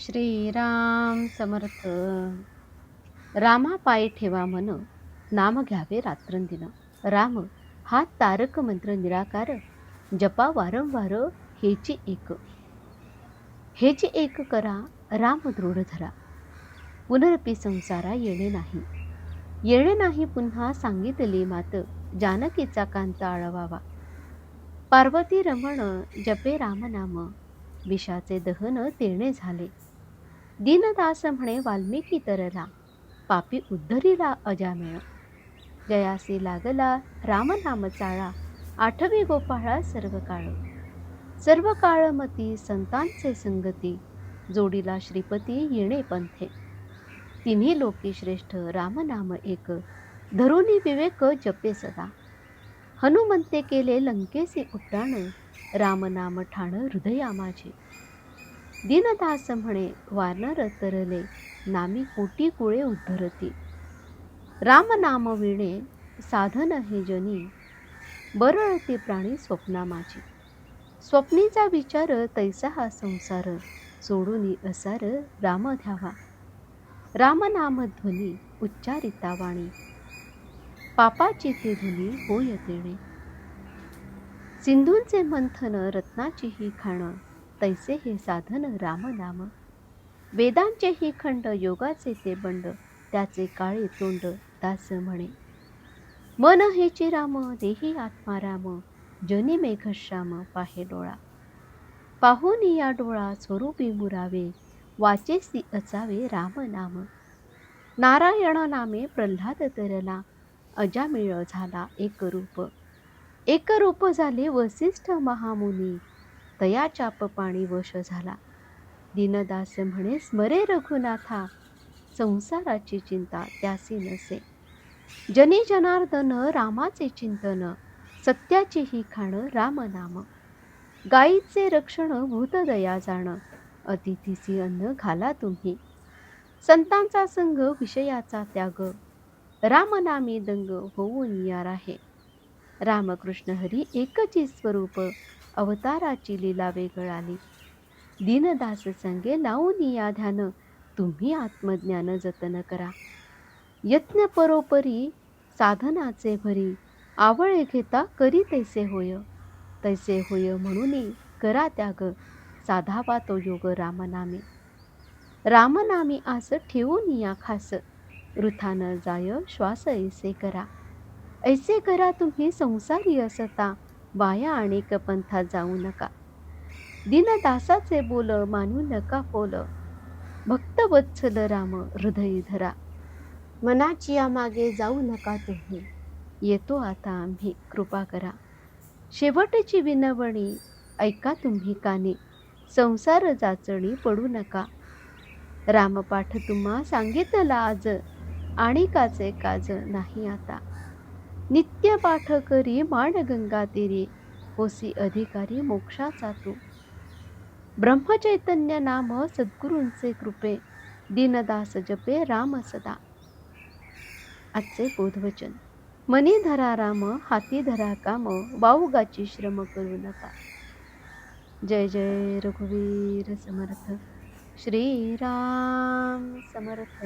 श्रीराम समर्थ. रामा पायी ठेवा मन नाम घ्यावे रात्रंदिन. राम हा तारक मंत्र निराकार जपा वारंवार हेची एक. हेची एक करा राम दृढ धरा. पुनरपी संसारा येणे नाही. येणे नाही पुन्हा सांगितली मात जानकीचा कांत आळवावा. पार्वती रमण जपे रामनाम. विषाचे दहन तेणे झाले. दीनदास म्हणे वाल्मिकी तरला पापी उद्धरीला अजामेळ जयासी लागला रामनाम चाळा आठवी गोपाळा सर्व काळ. सर्व काळमती संतांचे संगती जोडीला श्रीपती येणे पंथे. तिन्ही लोकी श्रेष्ठ रामनाम एक धरुणी विवेक जपे सदा. हनुमंते केले लंकेसी उड्डाण रामनाम ठाण हृदया माझे. दीनदास म्हणे वारणार तरले नामी कोटी कुळे उद्धरती. रामनाम विणे साधन हे जनी बरळते प्राणी स्वप्ना माझी स्वप्नीचा विचार तैसा हा संसार सोडून असार राम ध्यावा रामनाम ध्वनी उच्चारिता वाणी. पापाची ते धुनी होय देणे सिंधूंचे मंथन रत्नाची ही तैसे हे साधन रामनाम. वेदांचे ही खंड योगाचे ते बंड त्याचे काळे तोंड दास म्हणे. मन हेचे राम देही आत्मा राम जनी मेघश्याम पाहे डोळा. पाहून या डोळा स्वरूपी मुरावे वाचेसी अचावे राम नाम नारायण नामे प्रल्हाद तरला अजामिळ झाला एक रूप. एक रूप झाले वसिष्ठ महामुनी तया चाप पाणी वश झाला. दीनदास म्हणे स्मरे रघुनाथा संसाराची चिंता त्यासी नसे. जनी जनार्दन रामाचे चिंतन सत्याची ही खाण रामनाम. गायीचे रक्षण भूतदया जाण अतिथीसी अन्न घाला तुम्ही. संतांचा संघ विषयाचा त्याग. रामनामी दंग होऊन यार आहे. रामकृष्ण हरी एकची स्वरूप अवताराची लीला वेगळ आली. दीनदास संगे लावून या ध्यान तुम्ही आत्मज्ञान जतन करा. यत्न परोपरी साधनाचे भरी आवळे घेता करी तैसे होय. तैसे होय म्हणून करा त्याग साधावा तो योग रामनामी. रामनामी आस ठेवून या खास वृथान जाय श्वास ऐसे करा. ऐसे करा तुम्ही संसारी असता वाया अनेक पंथा जाऊ नका. दिनदासाचे बोल मानू नका पोल. भक्त वत्सल राम हृदय धरा. मनाची या मागे जाऊ नका तुम्ही. येतो आता आम्ही कृपा करा. शेवटची विनवणी ऐका तुम्ही काने. संसार जाचणी पडू नका. रामपाठ तुम्हा सांगितला आज आणि काचे काज नाही आता. नित्य पाठ करी माणगंगा तेरी होसी अधिकारी मोक्षाचा तू. ब्रह्मचैतन्य नाम सद्गुरूंचे कृपे दीनदास जपे राम सदा. आजचे बोधवचन. मनी धरा राम हाती धरा काम वाऊगाची श्रम करू नका. जय जय रघुवीर समर्थ. श्रीराम समर्थ.